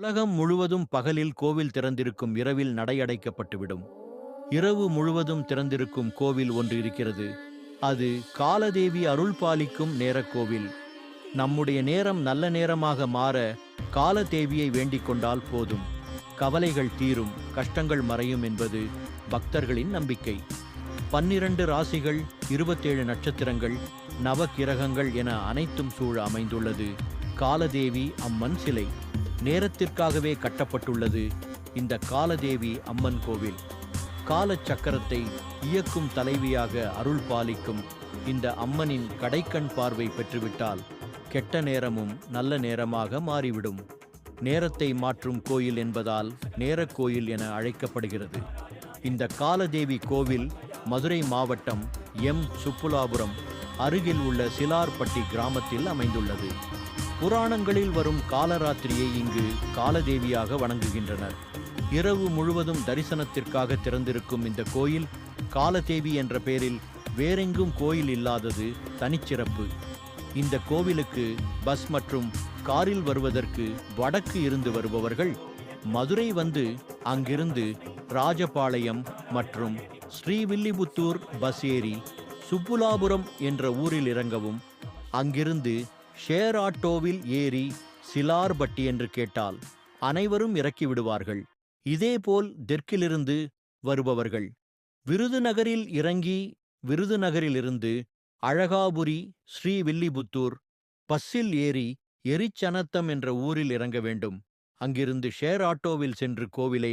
உலகம் முழுவதும் பகலில் கோவில் திறந்திருக்கும் இரவில் நடை அடைக்கப்பட்டுவிடும் இரவு முழுவதும் திறந்திருக்கும் கோவில் ஒன்று இருக்கிறது. அது காலதேவி அருள் பாலிக்கும் நேரக் கோவில். நம்முடைய நேரம் நல்ல நேரமாக மாற காலதேவியை வேண்டிக் கொண்டால் போதும். கவலைகள் தீரும் கஷ்டங்கள் மறையும் என்பது பக்தர்களின் நம்பிக்கை. பன்னிரண்டு ராசிகள் இருபத்தேழு நட்சத்திரங்கள் நவக்கிரகங்கள் என அனைத்தும் சூழ அமைந்துள்ளது. காலதேவி அம்மன் சிலை. நேரத்திற்காகவே கட்டப்பட்டுள்ளது இந்த காலதேவி அம்மன் கோவில். காலச்சக்கரத்தை இயக்கும் தலைவியாக அருள் பாலிக்கும் இந்த அம்மனின் கடைக்கண் பார்வை பெற்றுவிட்டால் கெட்ட நேரமும் நல்ல நேரமாக மாறிவிடும். நேரத்தை மாற்றும் கோயில் என்பதால் நேரக் கோயில் என அழைக்கப்படுகிறது. இந்த காலதேவி கோவில் மதுரை மாவட்டம் எம். சுப்புலாபுரம் அருகில் உள்ள சிலார்பட்டி கிராமத்தில் அமைந்துள்ளது. புராணங்களில் வரும் காலராத்திரியை இங்கு காலதேவியாக வணங்குகின்றனர். இரவு முழுவதும் தரிசனத்திற்காக திறந்திருக்கும் இந்த கோயில் காலதேவி என்ற பெயரில் வேறெங்கும் கோயில் இல்லாதது தனிச்சிறப்பு. இந்த கோவிலுக்கு பஸ் மற்றும் காரில் வருவதற்கு வடக்கு இருந்து வருபவர்கள் மதுரை வந்து அங்கிருந்து ராஜபாளையம் மற்றும் ஸ்ரீவில்லிபுத்தூர் பஸ் ஏறி சுப்புலாபுரம் என்ற ஊரில் இறங்கவும் அங்கிருந்து ஷேர் ஆட்டோவில் ஏறி சிலார்பட்டி என்று கேட்டால் அனைவரும் இறக்கி விடுவார்கள். இதேபோல் தெற்கிலிருந்து வருபவர்கள். விருதுநகரில் இறங்கி விருதுநகரிலிருந்து அழகாபுரி ஸ்ரீவில்லிபுத்தூர் பஸ்ஸில் ஏறி எரிச்சனத்தம் என்ற ஊரில் இறங்க வேண்டும். அங்கிருந்து ஷேர் ஆட்டோவில் சென்று கோவிலை